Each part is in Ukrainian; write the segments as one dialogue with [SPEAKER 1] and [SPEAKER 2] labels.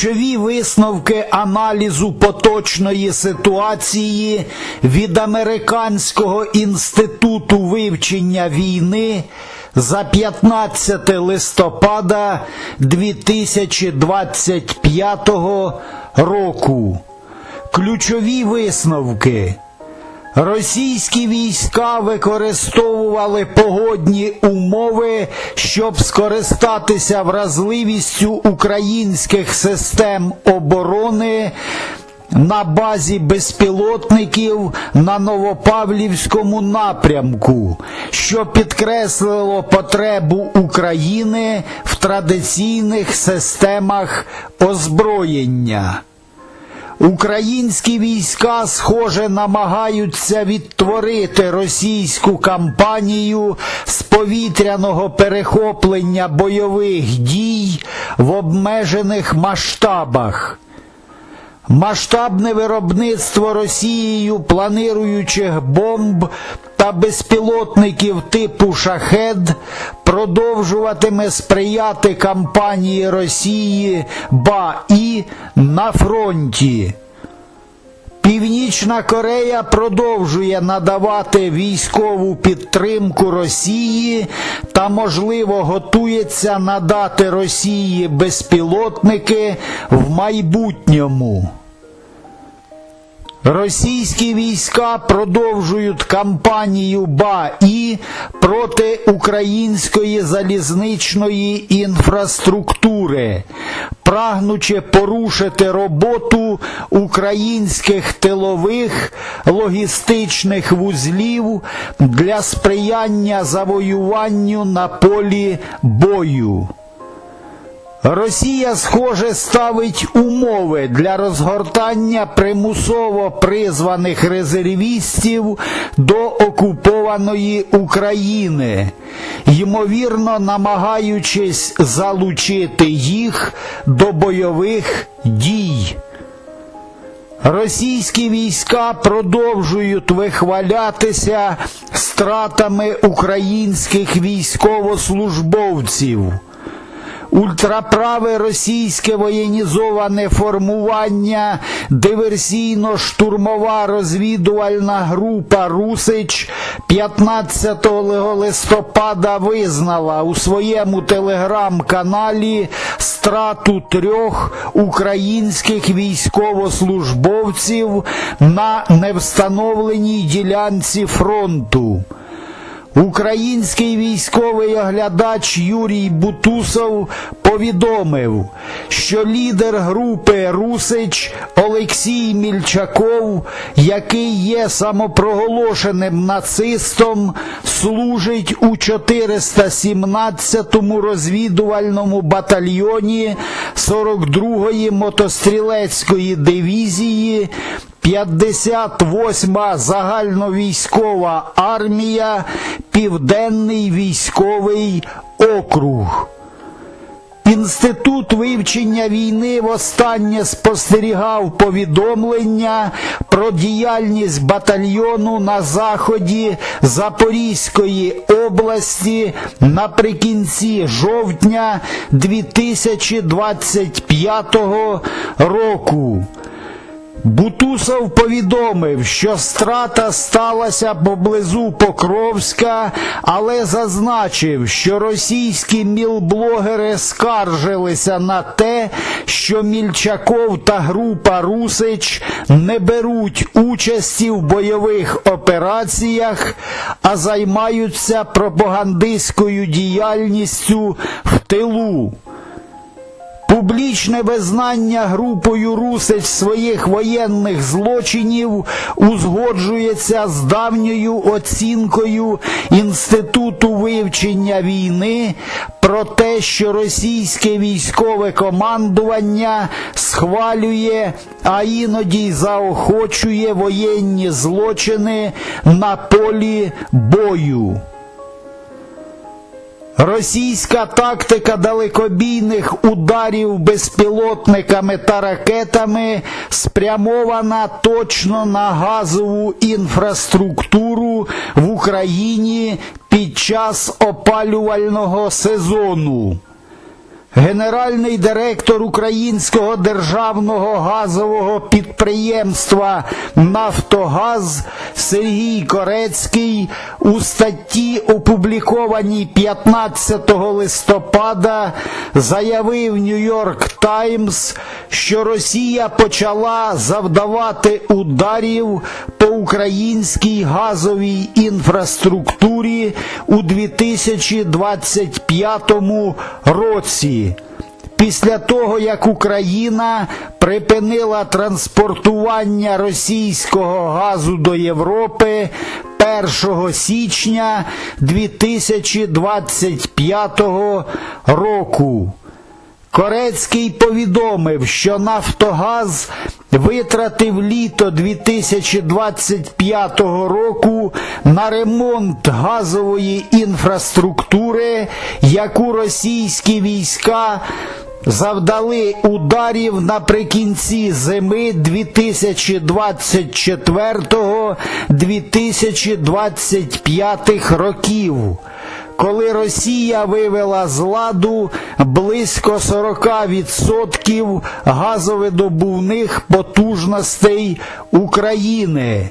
[SPEAKER 1] Ключові висновки аналізу поточної ситуації від Американського інституту вивчення війни за 15 листопада 2025 року. Ключові висновки. Російські війська використовували погодні умови, щоб скористатися вразливістю українських систем оборони на базі безпілотників на Новопавлівському напрямку, що підкреслило потребу України в традиційних системах озброєння. Українські війська, схоже, намагаються відтворити російську кампанію з повітряного перехоплення бойових дій в обмежених масштабах. Масштабне виробництво Росією планируючих бомб та безпілотників типу шахед продовжуватиме сприяти кампанії Росії БАІ на фронті. Північна Корея продовжує надавати військову підтримку Росії та, можливо, готується надати Росії безпілотники в майбутньому. Російські війська продовжують кампанію БАІ проти української залізничної інфраструктури, прагнучи порушити роботу українських тилових логістичних вузлів для сприяння завоюванню на полі бою. Росія, схоже, ставить умови для розгортання примусово призваних резервістів до окупованої України, ймовірно намагаючись залучити їх до бойових дій. Російські війська продовжують вихвалятися стратами українських військовослужбовців. Ультраправе російське воєнізоване формування, диверсійно-штурмова розвідувальна група Русич 15 листопада визнала у своєму телеграм-каналі страту трьох українських військовослужбовців на невстановленій ділянці фронту. Український військовий оглядач Юрій Бутусов повідомив, що лідер групи Русич Олексій Мільчаков, який є самопроголошеним нацистом, служить у 417-му розвідувальному батальйоні 42-ї мотострілецької дивізії 58-ма загальновійськова армія, Південний військовий округ. Інститут вивчення війни востаннє спостерігав повідомлення про діяльність батальйону на заході Запорізької області наприкінці жовтня 2025 року. Бутусов повідомив, що страта сталася поблизу Покровська, але зазначив, що російські мілблогери скаржилися на те, що Мільчаков та група Русич не беруть участі в бойових операціях, а займаються пропагандистською діяльністю в тилу. Публічне визнання групою Русич своїх воєнних злочинів узгоджується з давньою оцінкою Інституту вивчення війни про те, що російське військове командування схвалює, а іноді й заохочує воєнні злочини на полі бою. Російська тактика далекобійних ударів безпілотниками та ракетами спрямована точно на газову інфраструктуру в Україні під час опалювального сезону. Генеральний директор Українського державного газового підприємства Нафтогаз Сергій Корецький у статті, опублікованій 15 листопада, заявив Нью-Йорк Таймс, що Росія почала завдавати ударів по українській газовій інфраструктурі у 2025 році. Після того, як Україна припинила транспортування російського газу до Європи 1 січня 2025 року. Корецький повідомив, що Нафтогаз витратив літо 2025 року на ремонт газової інфраструктури, яку російські війська завдали ударів наприкінці зими 2024-2025 років коли Росія вивела з ладу близько 40% газовидобувних потужностей України.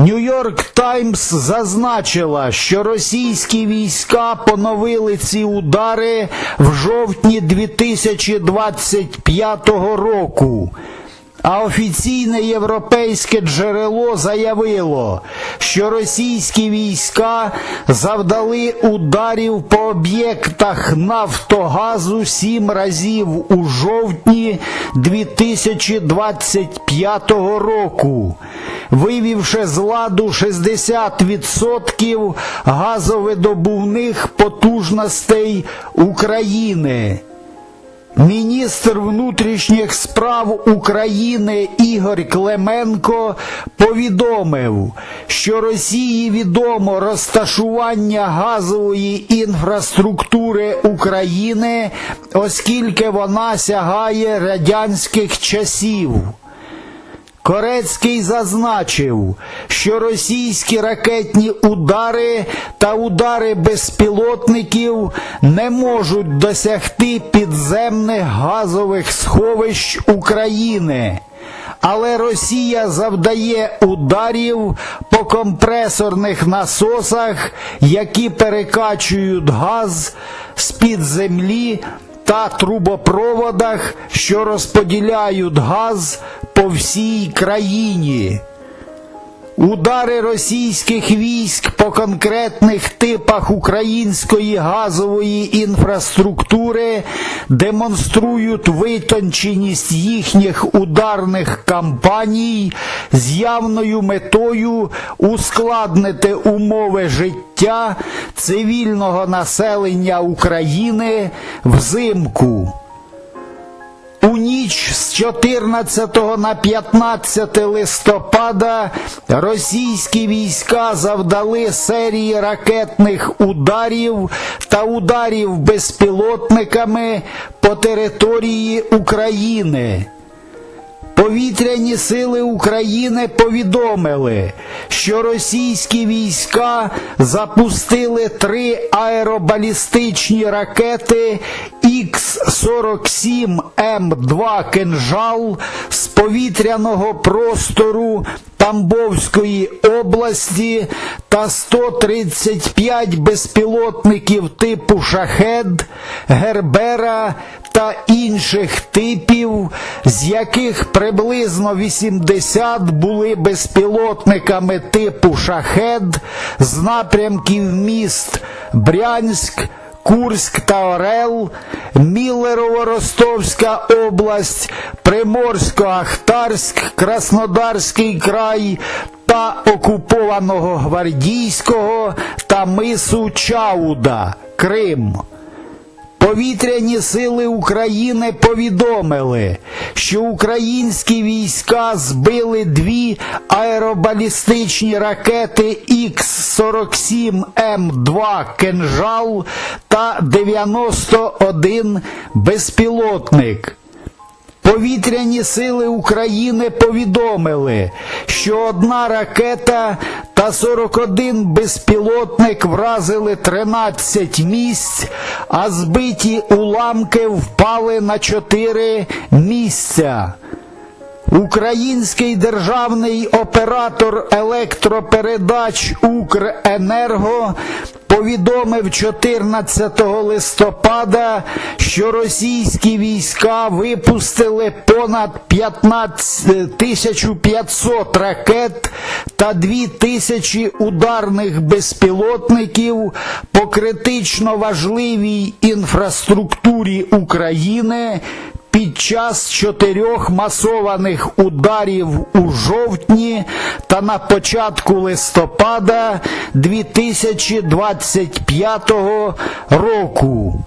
[SPEAKER 1] Нью-Йорк Таймс зазначила, що російські війська поновили ці удари в жовтні 2025 року. А офіційне європейське джерело заявило, що російські війська завдали ударів по об'єктах Нафтогазу сім разів у жовтні 2025 року, вивівши з ладу 60% газовидобувних потужностей України. Міністр внутрішніх справ України Ігор Клименко повідомив, що Росії відомо розташування газової інфраструктури України, оскільки вона сягає радянських часів. Корецький зазначив, що російські ракетні удари та удари безпілотників не можуть досягти підземних газових сховищ України. Але Росія завдає ударів по компресорних насосах, які перекачують газ з-під землі та трубопроводах, що розподіляють газ по всій країні. Удари російських військ по конкретних типах української газової інфраструктури демонструють витонченість їхніх ударних кампаній з явною метою ускладнити умови життя цивільного населення України взимку. У ніч з 14 на 15 листопада російські війська завдали серії ракетних ударів та ударів безпілотниками по території України. Повітряні сили України повідомили, що російські війська запустили три аеробалістичні ракети Х-47М2 «Кинжал» з повітряного простору Тамбовської області та 135 безпілотників типу Шахед, Гербера та інших типів, з яких приблизно 80 були безпілотниками типу Шахед з напрямків міст Брянськ. Курськ та Орел, Мілерово-Ростовська область, Приморсько-Ахтарськ, Краснодарський край та окупованого Гвардійського та мису Чауда, Крим. Повітряні сили України повідомили, що українські війська збили дві аеробалістичні ракети Х-47М2 Кенжал та 91 безпілотник. Повітряні сили України повідомили, що одна ракета та 41 безпілотник вразили 13 місць, а збиті уламки впали на 4 місця. Український державний оператор електропередач Укренерго повідомив 14 листопада, що російські війська випустили понад 15 1500 ракет та 2000 ударних безпілотників по критично важливій інфраструктурі України під час чотирьох масованих ударів у жовтні та на початку листопада 2025 року.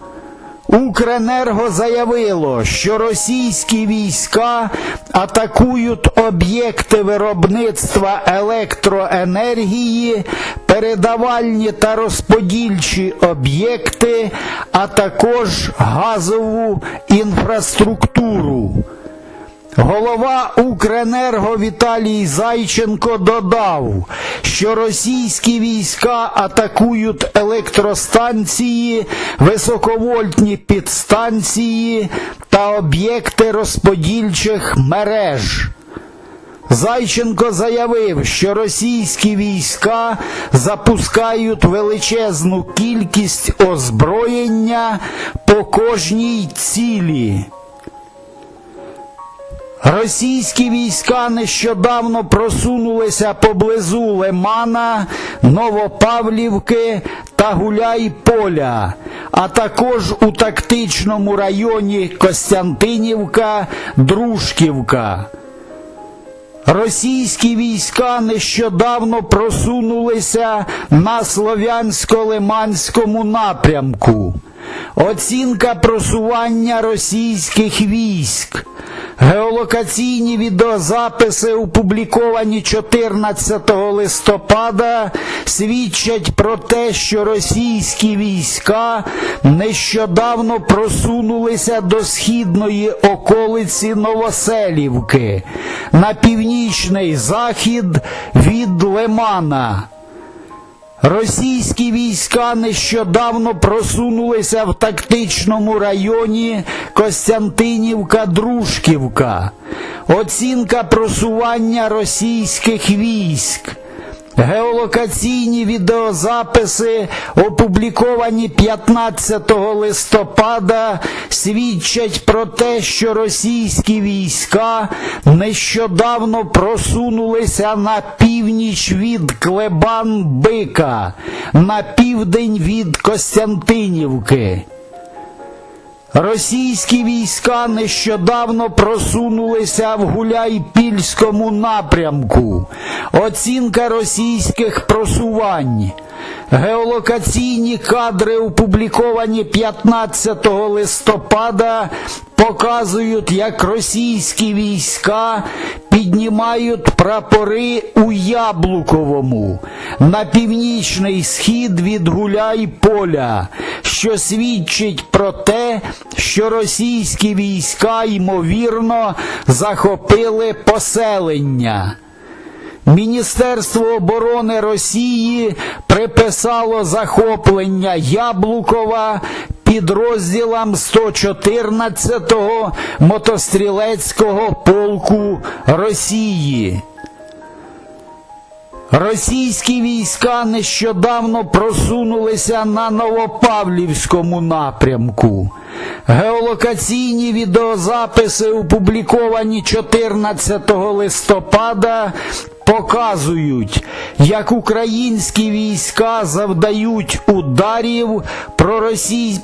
[SPEAKER 1] Укренерго заявило, що російські війська атакують об'єкти виробництва електроенергії, передавальні та розподільчі об'єкти, а також газову інфраструктуру. Голова Укренерго Віталій Зайченко додав, що російські війська атакують електростанції, високовольтні підстанції та об'єкти розподільчих мереж. Зайченко заявив, що російські війська запускають величезну кількість озброєння по кожній цілі. Російські війська нещодавно просунулися поблизу Лимана, Новопавлівки та Гуляйполя, а також у тактичному районі Костянтинівка, Дружківка. Російські війська нещодавно просунулися на Слов'янсько-Лиманському напрямку. Оцінка просування російських військ. Геолокаційні відеозаписи, опубліковані 14 листопада, свідчать про те, що російські війська нещодавно просунулися до східної околиці Новоселівки на північний захід від Лимана. Російські війська нещодавно просунулися в тактичному районі Костянтинівка-Дружківка. Оцінка просування російських військ. Геолокаційні відеозаписи, опубліковані 15 листопада, свідчать про те, що російські війська нещодавно просунулися на північ від Клебан-Бика, на південь від Костянтинівки. Російські війська нещодавно просунулися в Гуляйпільському напрямку. Оцінка російських просувань. Геолокаційні кадри, опубліковані 15 листопада, показують, як російські війська піднімають прапори у Яблуковому на північний схід від Гуляйполя, що свідчить про те, що російські війська, ймовірно, захопили поселення. Міністерство оборони Росії приписало захоплення Яблукова підрозділам 114-го мотострілецького полку Росії. Російські війська нещодавно просунулися на Новопавлівському напрямку. Геолокаційні відеозаписи, опубліковані 14 листопада, показують, як українські війська завдають ударів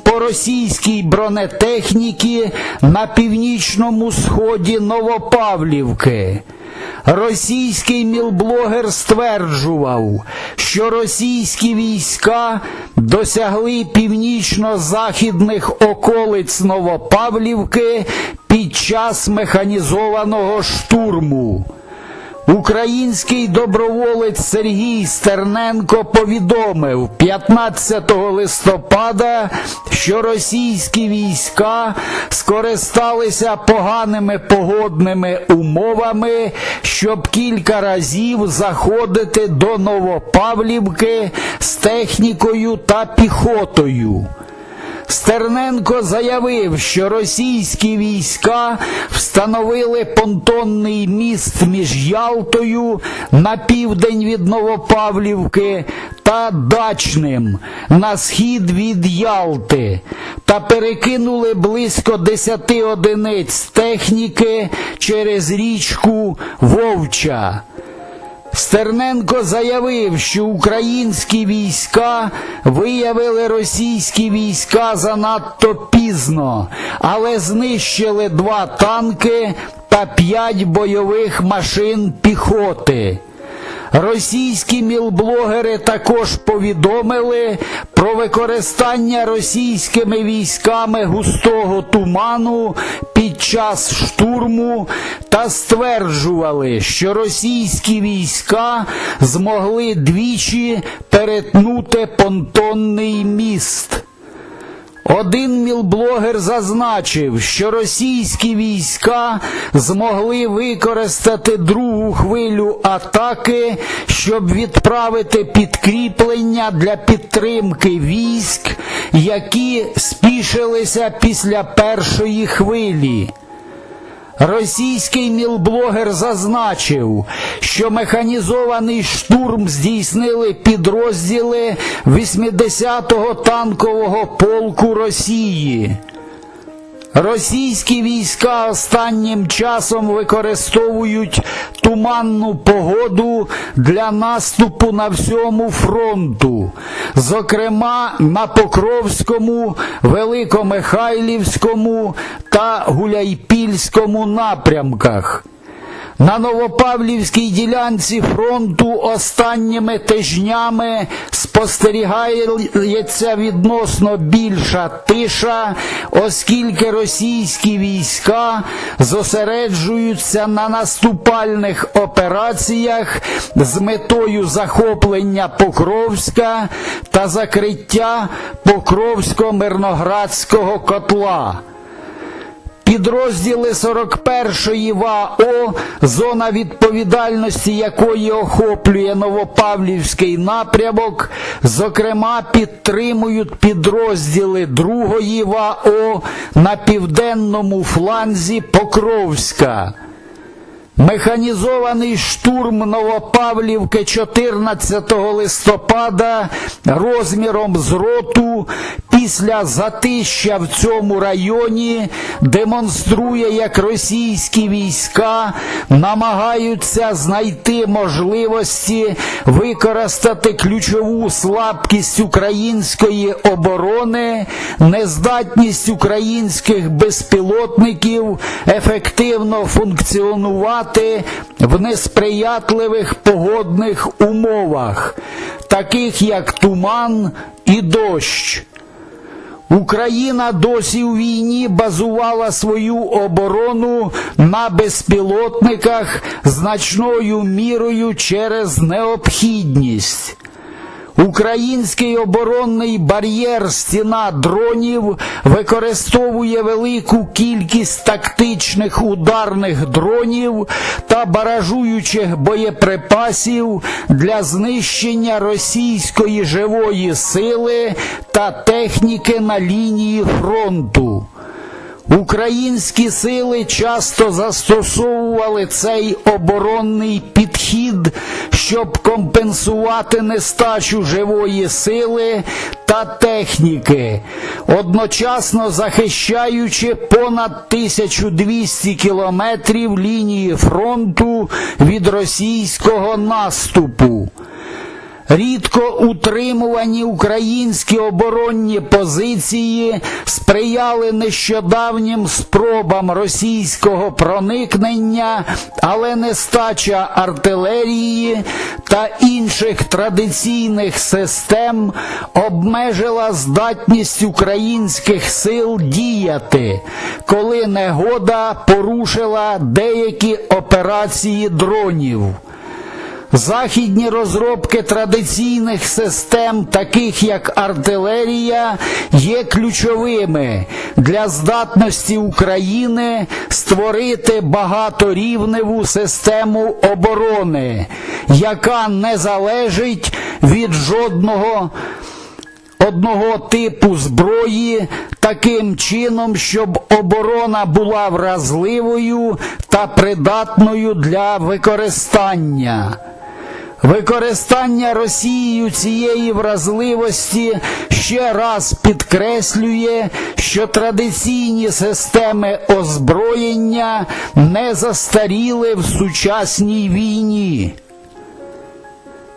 [SPEAKER 1] по російській бронетехніці на північному сході Новопавлівки. Російський мілблогер стверджував, що російські війська досягли північно-західних околиць Новопавлівки під час механізованого штурму. Український доброволець Сергій Стерненко повідомив 15 листопада, що російські війська скористалися поганими погодними умовами, щоб кілька разів заходити до Новопавлівки з технікою та піхотою. Стерненко заявив, що російські війська встановили понтонний міст між Ялтою на південь від Новопавлівки та Дачним на схід від Ялти та перекинули близько 10 одиниць техніки через річку Вовча. Стерненко заявив, що українські війська виявили російські війська занадто пізно, але знищили два танки та п'ять бойових машин піхоти. Російські мілблогери також повідомили про використання російськими військами густого туману час штурму та стверджували, що російські війська змогли двічі перетнути понтонний міст. Один мілблогер зазначив, що російські війська змогли використати другу хвилю атаки, щоб відправити підкріплення для підтримки військ, які спішилися після першої хвилі. Російський мілблогер зазначив, що механізований штурм здійснили підрозділи 80-го танкового полку Росії. Російські війська останнім часом використовують туманну погоду для наступу на всьому фронту, зокрема на Покровському, Великомихайлівському та Гуляйпільському напрямках. На Новопавлівській ділянці фронту останніми тижнями спостерігається відносно більша тиша, оскільки російські війська зосереджуються на наступальних операціях з метою захоплення Покровська та закриття Покровсько-Мирноградського котла. Підрозділи 41-ї ВАО, зона відповідальності якої охоплює Новопавлівський напрямок, зокрема підтримують підрозділи 2-ї ВАО на південному фланзі Покровська. Механізований штурм Новопавлівки 14 листопада розміром з роту після затища в цьому районі демонструє, як російські війська намагаються знайти можливості використати ключову слабкість української оборони, нездатність українських безпілотників ефективно функціонувати в несприятливих погодних умовах, таких як туман і дощ. Україна досі у війні базувала свою оборону на безпілотниках значною мірою через необхідність. Український оборонний бар'єр стіна дронів використовує велику кількість тактичних ударних дронів та баражуючих боєприпасів для знищення російської живої сили та техніки на лінії фронту. Українські сили часто застосовували цей оборонний підхід, щоб компенсувати нестачу живої сили та техніки, одночасно захищаючи понад 1200 кілометрів лінії фронту від російського наступу. Рідко утримувані українські оборонні позиції сприяли нещодавнім спробам російського проникнення, але нестача артилерії та інших традиційних систем обмежила здатність українських сил діяти, коли негода порушила деякі операції дронів. Західні розробки традиційних систем, таких як артилерія, є ключовими для здатності України створити багаторівневу систему оборони, яка не залежить від жодного одного типу зброї таким чином, щоб оборона була вразливою та придатною для використання. Використання Росією цієї вразливості ще раз підкреслює, що традиційні системи озброєння не застаріли в сучасній війні.